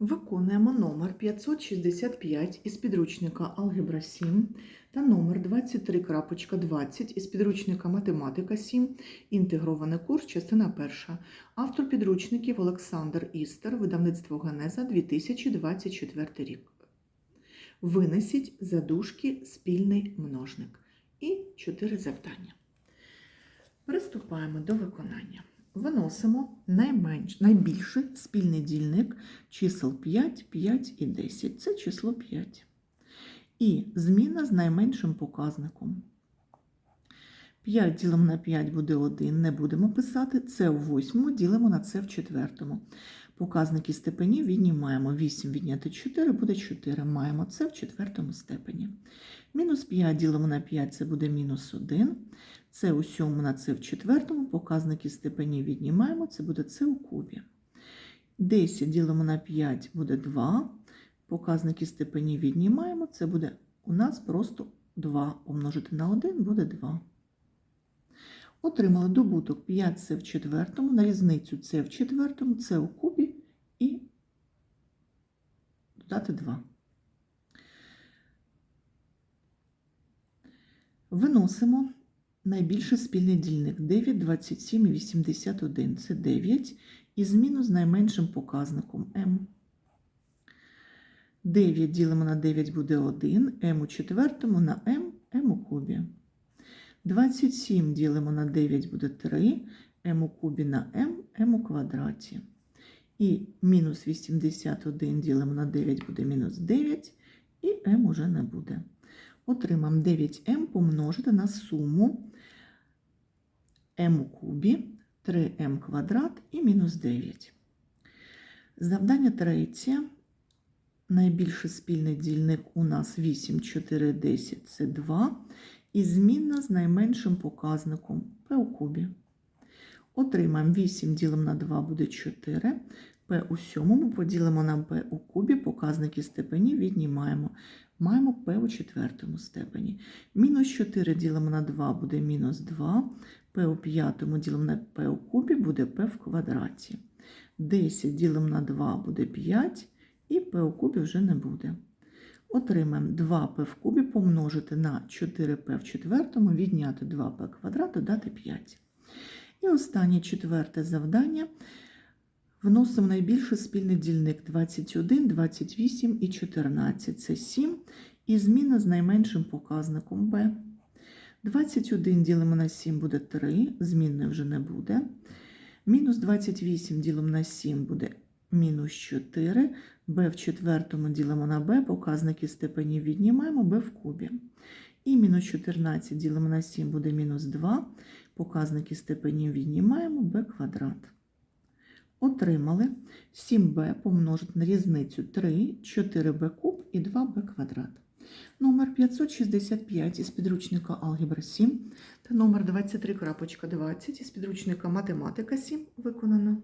Виконуємо номер 565 із підручника Алгебра 7 та номер 23.20 із підручника Математика 7, інтегрований курс, частина перша. Автор підручників Олександр Істер, видавництво Генеза 2024 рік. Винесіть задушки спільний множник. І чотири завдання. Приступаємо до виконання. Виносимо найменш, найбільший спільний дільник чисел 5, 5 і 10. Це число 5. І зміна з найменшим показником. 5 ділимо на 5 буде 1, не будемо писати. Це у восьмому ділимо на це в четвертому. Показники степенів віднімаємо. 8 відняти 4 буде 4. Маємо це в четвертому степені. Мінус 5 ділимо на 5 це буде мінус 1. Це у сьомому на це в четвертому. Показники степенів віднімаємо. Це буде це у кубі. 10 ділимо на 5 буде 2. Показники степенів віднімаємо. Це буде у нас просто 2 помножити на 1 буде 2. Отримали добуток 5 це в четвертому, на різницю це в четвертому, це у кубі і додати 2. Виносимо найбільший спільний дільник 9, 27 і 81. Це 9 і зміну з найменшим показником m. 9 ділимо на 9 буде 1, m у четвертому на m, m у кубі. 27 ділимо на 9 буде 3, m у кубі на m, m у квадраті. І мінус 81 ділимо на 9 буде мінус 9, і m уже не буде. Отримаємо 9m помножити на суму m у кубі, 3m квадрат і мінус 9. Завдання третє. Найбільший спільний дільник у нас 8, 4, 10 це 2. І змінна з найменшим показником p у кубі. Отримаємо 8 ділимо на 2 буде 4. p у сьомому поділимо на p у кубі, показники степені віднімаємо. Маємо p у четвертому степені. Мінус 4 ділимо на 2 буде мінус 2. p у п'ятому ділимо на p у кубі буде p в квадраті. 10 ділимо на 2 буде 5, і p у кубі вже не буде. Отримаємо 2p в кубі помножити на 4p в четвертому, відняти 2p квадрат, додати 5. І останнє четверте завдання. Вносимо найбільший спільний дільник 21, 28 і 14. Це 7. І зміна з найменшим показником b. 21 ділимо на 7 буде 3, змінної вже не буде. Мінус 28 ділимо на 7 буде мінус 4. b в четвертому ділимо на b, показники степенів віднімаємо b в кубі. І мінус 14 ділимо на 7 буде мінус 2. Показники степенів віднімаємо b квадрат. Отримали 7b помножити на різницю 3, 4b куб і 2b квадрат. Номер 565 із підручника Алгебра 7 та номер 23.20 із підручника Математика 7 виконано.